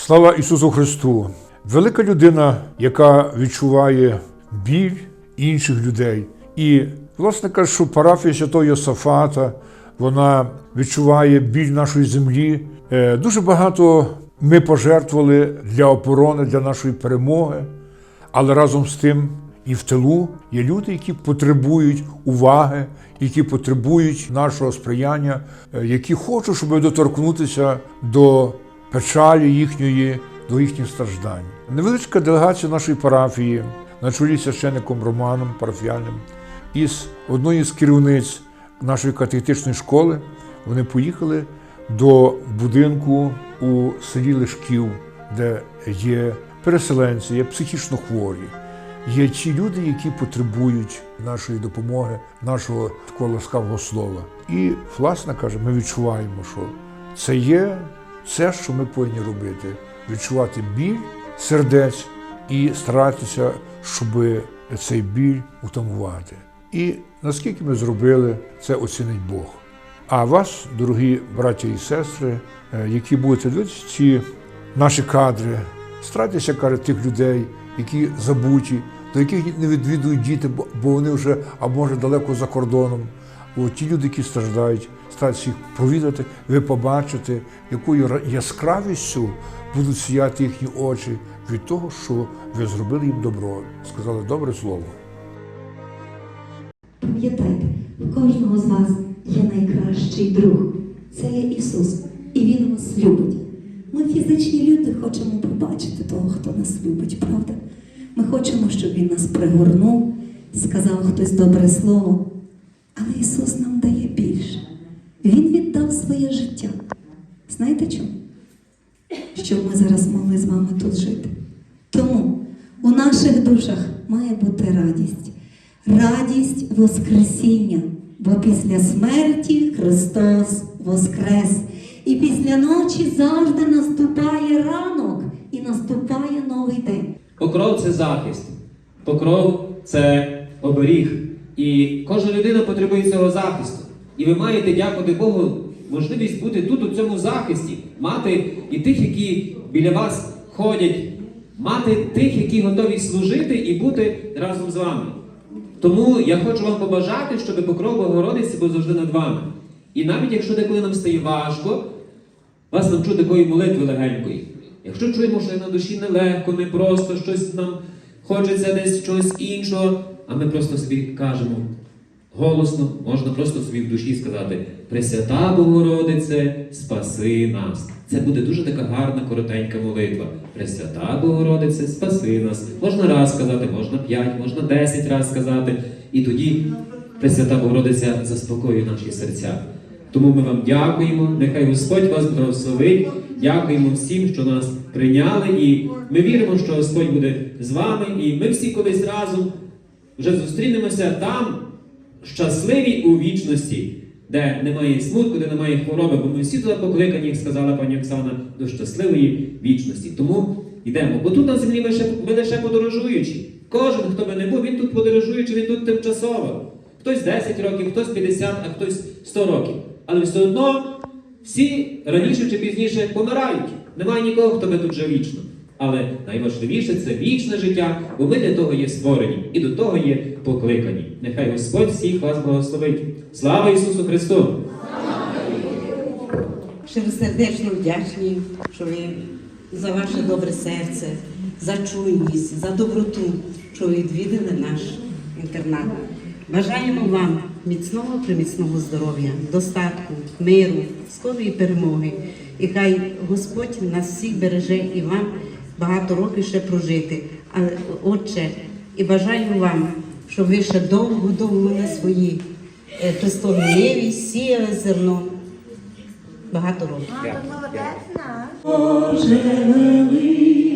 Слава Ісусу Христу! Велика людина, яка відчуває біль інших людей. І, власне кажучи, що парафія святого Йосафата, вона відчуває біль нашої землі. Е, Дуже багато ми пожертвували для оборони, для нашої перемоги, але разом з тим і в тилу є люди, які потребують уваги, які потребують нашого сприяння, е, які хочуть, щоб доторкнутися до печалі їхньої, до їхніх страждань. Невеличка делегація нашої парафії на чолі з священником Романом парафіальним із одної з керівниць нашої катехетичної школи. Вони поїхали до будинку у селі Лишків, де є переселенці, є психічно хворі, є ті люди, які потребують нашої допомоги, нашого такого ласкавого слова. І, власне каже, ми відчуваємо, що це є все, що ми повинні робити: відчувати біль сердець і старатися, щоб цей біль утамувати. І наскільки ми зробили, це оцінить Бог. А вас, дорогі браті і сестри, е, які будете дивитися ці наші кадри, старайтеся, каже, тих людей, які забуті, до яких не відвідують діти, бо вони вже, а може, далеко за кордоном. Ті люди, які страждають, старайтеся їх провідати, ви побачите, якою яскравістю будуть сіяти їхні очі від того, що ви зробили їм добро, сказали добре слово. Пам'ятайте, у кожного з вас є найкращий друг. Це є Ісус, і Він вас любить. Ми фізичні люди хочемо побачити того, хто нас любить, правда? Ми хочемо, щоб Він нас пригорнув, сказав хтось добре слово. Але Ісус нам дає більше. Він віддав своє життя. Знаєте чому? Щоб ми зараз могли з вами тут жити. Тому у наших душах має бути радість. Радість Воскресіння, бо після смерті Христос Воскрес. І після ночі завжди наступає ранок і наступає новий день. Покров це захист, покров це оберіг. І кожна людина потребує цього захисту. І ви маєте, дякувати Богу, можливість бути тут у цьому захисті, мати і тих, які біля вас ходять, мати тих, які готові служити і бути разом з вами. Тому я хочу вам побажати, щоб покров Богородиці був завжди над вами. І навіть якщо деколи нам стає важко, вас навчу такої молитви легенької. Якщо чуємо, що на душі нелегко, не просто щось нам хочеться десь чогось іншого, а ми просто собі кажемо голосно, можна просто собі в душі сказати: Пресвята Богородице, спаси нас. Це буде дуже така гарна, коротенька молитва. Пресвята Богородице, спаси нас. Можна раз сказати, можна п'ять, можна десять раз сказати. І тоді Пресвята Богородиця заспокоює наші серця. Тому ми вам дякуємо. Нехай Господь вас благословить. Дякуємо всім, що нас прийняли, і ми віримо, що Господь буде з вами. І ми всі колись разом вже зустрінемося там, щасливі у вічності, де немає смутку, де немає хвороби, бо ми всі туди покликані, як сказала пані Оксана, до щасливої вічності. Тому йдемо. Бо тут на землі ми, ще, ми лише подорожуючі. Кожен, хто би не був, він тут подорожуючий, він тут тимчасово. Хтось 10 років, хтось 50, а хтось 100 років. Але все одно всі раніше чи пізніше помирають. Немає нікого, хто би тут жив вічно. Але найважливіше це вічне життя, бо ми для того є створені і до того є покликані. Нехай Господь всіх вас благословить. Слава Ісусу Христу! Щиросердечно вдячні, що ви за ваше добре серце, за чуйність, за доброту, що ви відвідали наш інтернат. Бажаємо вам міцного приміцного здоров'я, достатку, миру, скорої перемоги. І хай Господь нас всіх береже і вам багато років ще прожити. Але, Отче, і бажаю вам, щоб ви ще довго-довго на свої е, Христові ниві сіяли зерно багато років. Боже великий.